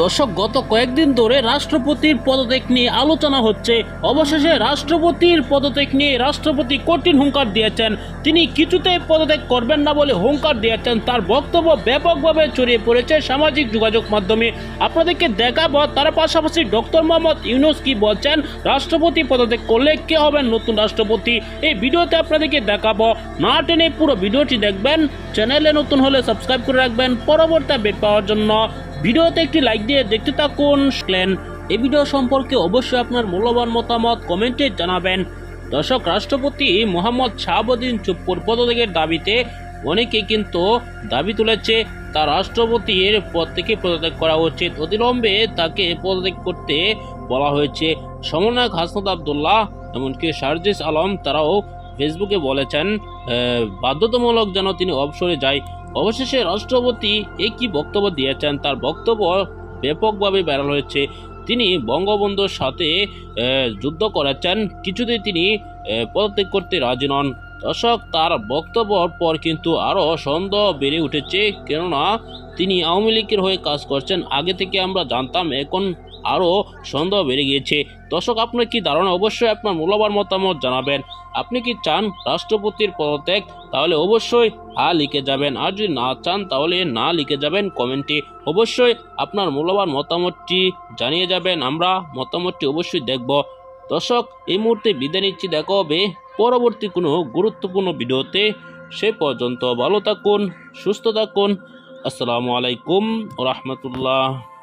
দর্শক, গত কয়েকদিন ধরে রাষ্ট্রপতির পদত্যাগ নিয়ে আলোচনা হচ্ছে। অবশেষে রাষ্ট্রপতির পদত্যাগ নিয়ে রাষ্ট্রপতি কঠিন হুঙ্কার দিয়েছেন। তিনি কিছুতেই পদত্যাগ করবেন না বলে হুঙ্কার দিয়েছেন। তার বক্তব্য ব্যাপকভাবে ছড়িয়ে পড়েছে সামাজিক যোগাযোগ মাধ্যমে। আপনাদেরকে দেখাবো, তার পাশাপাশি ডক্টর মোহাম্মদ ইউনুস কি বলছেন? রাষ্ট্রপতি পদত্যাগ করলে কে হবেন নতুন রাষ্ট্রপতি? এই ভিডিওতে আপনাদেরকে দেখাবো। না টেনে পুরো ভিডিওটি দেখবেন। চ্যানেলে নতুন হলে সাবস্ক্রাইব করে রাখবেন। পরবর্তী আপডেট পাওয়ার জন্য ভিডিওতে একটি লাইক দিয়ে দেখতে থাকুন। ক্লেন এই ভিডিও সম্পর্কে অবশ্যই আপনার মূল্যবান মতামত কমেন্টে জানাবেন। দর্শক, রাষ্ট্রপতি মোহাম্মদ শাহাবুদ্দিন চুপ্পুর পদত্যাগের দাবিতে অনেকে কিন্তু দাবি তুলেছে তার রাষ্ট্রপতির পদ থেকে পদত্যাগ করা উচিত। অবিলম্বে তাকে পদত্যাগ করতে বলা হয়েছে। সমন্বয়ক হাসনাত আবদুল্লাহ, এমনকি শারজিস আলম, তারাও ফেসবুকে বলেছেন বাধ্যতামূলক যেন তিনি অবসরে যায়। অবশেষে রাষ্ট্রপতি একই বক্তব্য দিয়েছেন। তার বক্তব্য ব্যাপকভাবে ভাইরাল হয়েছে। তিনি বঙ্গবন্ধুর সাথে যুদ্ধ করেছেন। কিছুতেই তিনি পদত্যাগ করতে রাজি নন। দর্শক, তার বক্তব্যর পর কিন্তু আরও সন্দেহ বেড়ে উঠেছে। কেননা, তিনি আওয়ামী লীগের হয়ে কাজ করছেন। আগে থেকে আমরা জানতাম, এখন আরও সন্দেহ বেড়ে গিয়েছে। দর্শক, আপনার কি ধারণা? অবশ্যই আপনার মূল্যবান মতামত জানাবেন। আপনি কি চান রাষ্ট্রপতির পদত্যাগ? তাহলে অবশ্যই হা লিখে যাবেন। আর যদি না চান, তাহলে না লিখে যাবেন কমেন্টে। অবশ্যই আপনার মূল্যবান মতামতটি জানিয়ে যাবেন। আমরা মতামতটি অবশ্যই দেখব। দর্শক, এই মুহূর্তে বিদায় নিচ্ছি। দেখা হবে পরবর্তী কোনো গুরুত্বপূর্ণ ভিডিওতে। সে পর্যন্ত ভালো থাকুন, সুস্থ থাকুন। আসসালামু আলাইকুম রহমতুল্লাহ।